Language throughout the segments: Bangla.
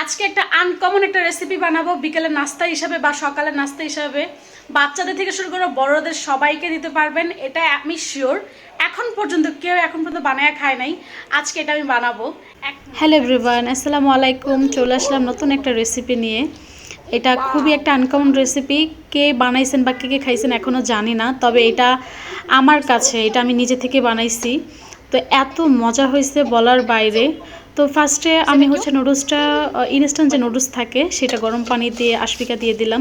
আজকে একটা আনকমন একটা রেসিপি বানাবো বিকেলের নাস্তা হিসাবে বা সকালের নাস্তা হিসাবে। বাচ্চাদের থেকে শুরু করে বড়দের সবাইকে দিতে পারবেন, এটা আমি শিওর এখন পর্যন্ত কেউ এখন পর্যন্ত বানায় খায় নাই, আজকে এটা আমি বানাবো। হ্যালো এভরিওয়ান আসসালামু আলাইকুম। চলে আসলাম নতুন একটা রেসিপি নিয়ে। এটা খুবই একটা আনকমন রেসিপি কে বানাইছেন বা কে কে খাইছেন এখনও জানি না, তবে এটা আমার কাছে, এটা আমি নিজে থেকে বানাইছি। তো এত মজা হয়েছে বলার বাইরে। তো ফার্স্টে আমি হচ্ছে নুডলসটা ইনস্ট্যান্ট যে নুডলস থাকে সেটা গরম পানি দিয়ে আশপিকা দিয়ে দিলাম।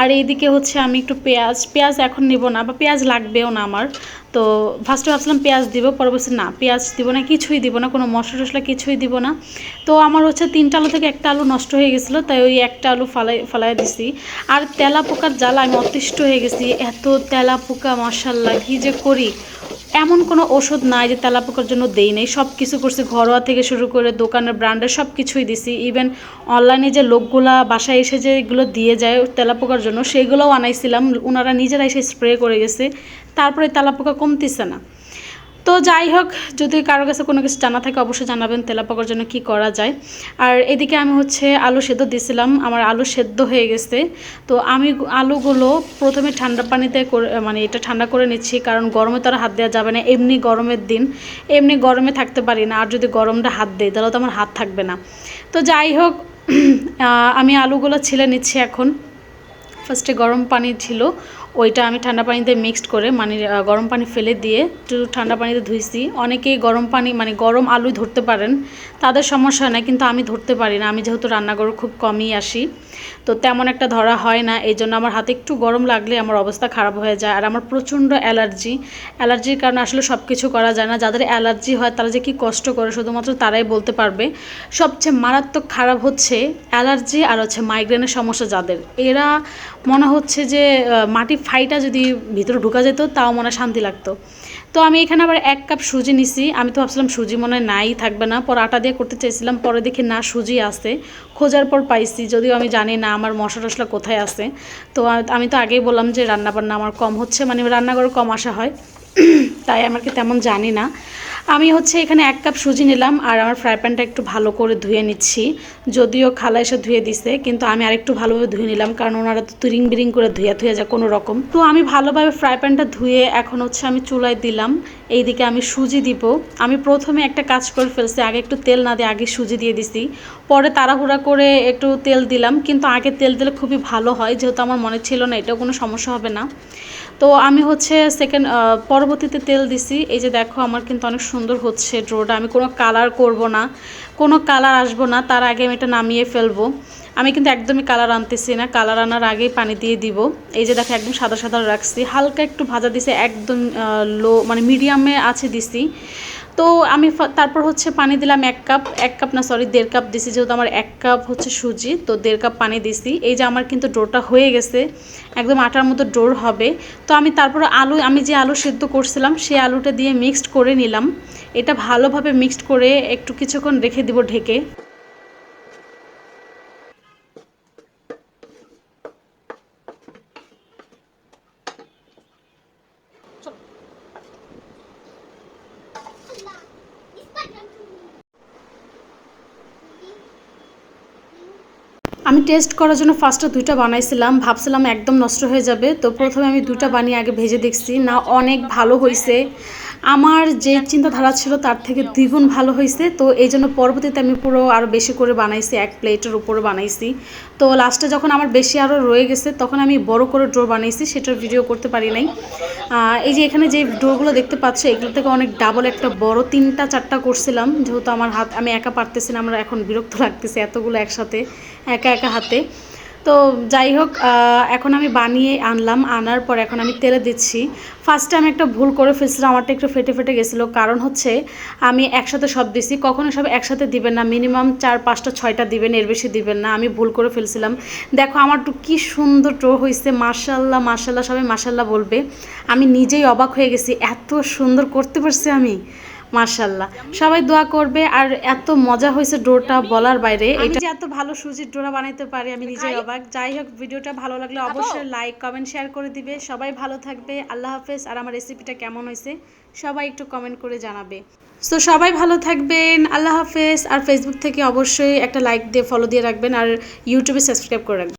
আর এইদিকে হচ্ছে আমি একটু পেঁয়াজ পেঁয়াজ এখন নেব না বা পেঁয়াজ লাগবেও না আমার। তো ফার্স্টে ভাবছিলাম পেঁয়াজ দিব পরবর্তী না পেঁয়াজ দিব না কিছুই দিব না কোনো মশলা টশলা কিছুই দিব না। তো আমার হচ্ছে তিনটা আলু থেকে একটা আলু নষ্ট হয়ে গেছিল তাই ওই একটা আলু ফালাই ফালাই দিছি। আর তেলা পোকার জ্বালা আমি অতিষ্ঠ হয়ে গেছি এত তেলা পোকা মশাল্লা কী যে করি? এমন কোনো ওষুধ নাই যে তেলাপোকার জন্য দেই নেই। সব কিছু করছি, ঘরোয়া থেকে শুরু করে দোকানের ব্র্যান্ডের সব কিছুই দিছি। ইভেন অনলাইনে যে লোকগুলা বাসায় এসে যে এগুলো দিয়ে যায় তেলাপোকার জন্য, সেগুলোও আনাইছিলাম। ওনারা নিজেরা এসে স্প্রে করে গেছে। তারপরে তেলাপোকা কমতিছে না। তো যাই হোক, যদি কারও কাছে কোনো কিছু জানা থাকে, অবশ্যই জানাবেন তেলাপোকার জন্য কি করা যায়। আর এদিকে আমি হচ্ছে আলু সেদ্ধ দিয়েছিলাম আমার আলু সেদ্ধ হয়ে গেছে। তো আমি আলুগুলো প্রথমে ঠান্ডা পানিতে মানে এটা ঠান্ডা করে নিচ্ছি, কারণ গরমে তো আর হাত দেওয়া যাবে না, এমনি গরমের দিন। এমনি গরমে থাকতে পারি না, আর যদি গরমটা হাত দেয় তাহলে তো আমার হাত থাকবে না। তো যাই হোক আমি আলুগুলো ছিলে নিচ্ছি এখন। ফার্স্টে গরম পানি ছিল, ওইটা আমি ঠান্ডা পানিতে মিক্সড করে মানে গরম পানি ফেলে দিয়ে একটু ঠান্ডা পানিতে ধুইছি। অনেকেই গরম পানি মানে গরম আলুই ধরতে পারেন, তাদের সমস্যা হয় না, কিন্তু আমি ধরতে পারি না। আমি যেহেতু রান্নাঘরে খুব কমই আসি। তো তেমন একটা ধরা হয় না। এই জন্য আমার হাতে একটু গরম লাগলে আমার অবস্থা খারাপ হয়ে যায়। আর আমার প্রচণ্ড অ্যালার্জি। অ্যালার্জির কারণে আসলে সব কিছু করা যায় না। যাদের অ্যালার্জি হয় তারা যে কী কষ্ট করে শুধুমাত্র তারাই বলতে পারবে। সবচেয়ে মারাত্মক খারাপ হচ্ছে অ্যালার্জি আর হচ্ছে মাইগ্রেনের সমস্যা যাদের। এরা মনে হচ্ছে যে মাটি ফাইটা যদি ভিতরে ঢুকা যেত তাও মনে শান্তি লাগতো। তো আমি এখানে আবার এক কাপ সুজি নিছি। আমি তো ভাবছিলাম সুজি মনে নাই, থাকবে না। পর আটা দিয়ে করতে চাইছিলাম, পরে দেখি না, সুজি আছে। খোঁজার পর পাইছি, যদিও আমি জানি না আমার মশলা টশলা কোথায় আছে। তো আমি তো আগেই বললাম যে রান্নাবান্না আমার কম হচ্ছে মানে রান্নাঘরে কম আসা হয়। তাই আমাকে তেমন জানি না। আমি হচ্ছে এখানে এক কাপ সুজি নিলাম, আর আমার ফ্রাই প্যানটা একটু ভালো করে ধুয়ে নিচ্ছি। যদিও খালা এসে ধুয়ে দিছে, কিন্তু আমি আরেকটু ভালোভাবে ধুয়ে নিলাম, কারণ ওনারা তো তুরিং বিরিং করে ধুয়ে ধুয়ে যায় কোনো রকম। তো আমি ভালোভাবে ফ্রাই প্যানটা ধুয়ে এখন হচ্ছে আমি চুলায় দিলাম। এইদিকে আমি সুজি দিব। আমি প্রথমে একটা কাজ করে ফেলছি, আগে একটু তেল না দিয়ে আগে সুজি দিয়ে দিছি। পরে তাড়াহুড়া করে একটু তেল দিলাম, কিন্তু আগে তেল দিলে খুবই ভালো হয়, যেহেতু আমার মনে ছিল না এটাও কোনো সমস্যা হবে না। তো আমি হচ্ছে সেকেন্ড পরবর্তীতে তেল দিছি। এই যে দেখো আমার কিন্তু অনেক সুন্দর হচ্ছে ড্রোটা। আমি কোনো কালার করব না। কোনো কালার আসব না। তার আগে আমি এটা নামিয়ে ফেলব। আমি কিন্তু একদমই কালার আনতেছি না। কালার আনার আগেই পানি দিয়ে দিব। এই যে দেখো একদম সাদা সাদা রাখছি। হালকা একটু ভাজা দিছে। একদম লো মানে মিডিয়ামে আছে দিছি। তো আমি তারপর হচ্ছে পানি দিলাম এক কাপ এক কাপ না সরি দেড় কাপ দিছি, যেহেতু আমার এক কাপ হচ্ছে সুজি, তো দেড় কাপ পানি দিছি। এই যে আমার কিন্তু ডোটা হয়ে গেছে, একদম আটার মতো ডোর হবে। তো আমি তারপর আলু, আমি যে আলু সেদ্ধ করছিলাম সেই আলুটা দিয়ে মিক্সড করে নিলাম। এটা ভালোভাবে মিক্সড করে একটু কিছুক্ষণ রেখে দিব ঢেকে। আমি টেস্ট করার জন্য ফার্স্টে দুইটা বানাইছিলাম, ভাবছিলাম একদম নষ্ট হয়ে যাবে, তো প্রথমে আমি দুটা বানিয়ে আগে ভেজে দেখছি, না, অনেক ভালো হয়েছে আমার যে চিন্তাধারা ছিল তার থেকে দ্বিগুণ ভালো হয়েছে। তো এই জন্য পরবর্তীতে আমি পুরো আরও বেশি করে বানাইছি, এক প্লেটের উপরে বানাইছি। তো লাস্টে যখন আমার বেশি আরও রয়ে গেছে, তখন আমি বড় করে ডোর বানাইছি, সেটার ভিডিও করতে পারি নাই। এই যে এখানে যে ডোরগুলো দেখতে পাচ্ছ, এগুলো থেকে অনেক ডাবল একটা বড় তিনটা চারটা করছিলাম। যেহেতু আমার হাত, আমি একা পারতেছি না, আমরা এখন বিরক্ত লাগতেছে এতগুলো একসাথে, একা একা হাতে। তো যাই হোক এখন আমি বানিয়ে আনলাম, আনার পর এখন আমি তেলে দিচ্ছি। ফার্স্টে আমি একটা ভুল করে ফেলছিলাম, আমারটা একটু ফেটে ফেটে গেছিল। কারণ হচ্ছে, আমি একসাথে সব দিছি, কখনো সব একসাথে দিবেন না, মিনিমাম চার, পাঁচটা, ছয়টা দিবেন, এর বেশি দিবেন না, আমি ভুল করে ফেলছিলাম। দেখো, আমার তো কী সুন্দর টো হয়েছে মার্শাল্লাহ মার্শাল্লাহ সবাই মার্শাল্লাহ বলবে। আমি নিজেই অবাক হয়ে গেছি, এত সুন্দর করতে পারছি আমি। মার্শাল্লাহ সবাই দোয়া করবে আর এত মজা হয়েছে ডোরটা বলার বাইরে। এটা এত ভালো সুজির ডোরা বানাইতে পারি আমি নিজে অবাক। যাই হোক ভিডিওটা ভালো লাগলে অবশ্যই লাইক কমেন্ট শেয়ার করে দিবে। সবাই ভালো থাকবে। আল্লাহ হাফেজ। আর আমার রেসিপিটা কেমন হয়েছে সবাই একটু কমেন্ট করে জানাবে। সো সবাই ভালো থাকবেন। আল্লাহ হাফেজ। আর ফেসবুক থেকে অবশ্যই একটা লাইক দিয়ে ফলো দিয়ে রাখবেন। আর ইউটিউবে সাবস্ক্রাইব করে রাখবেন।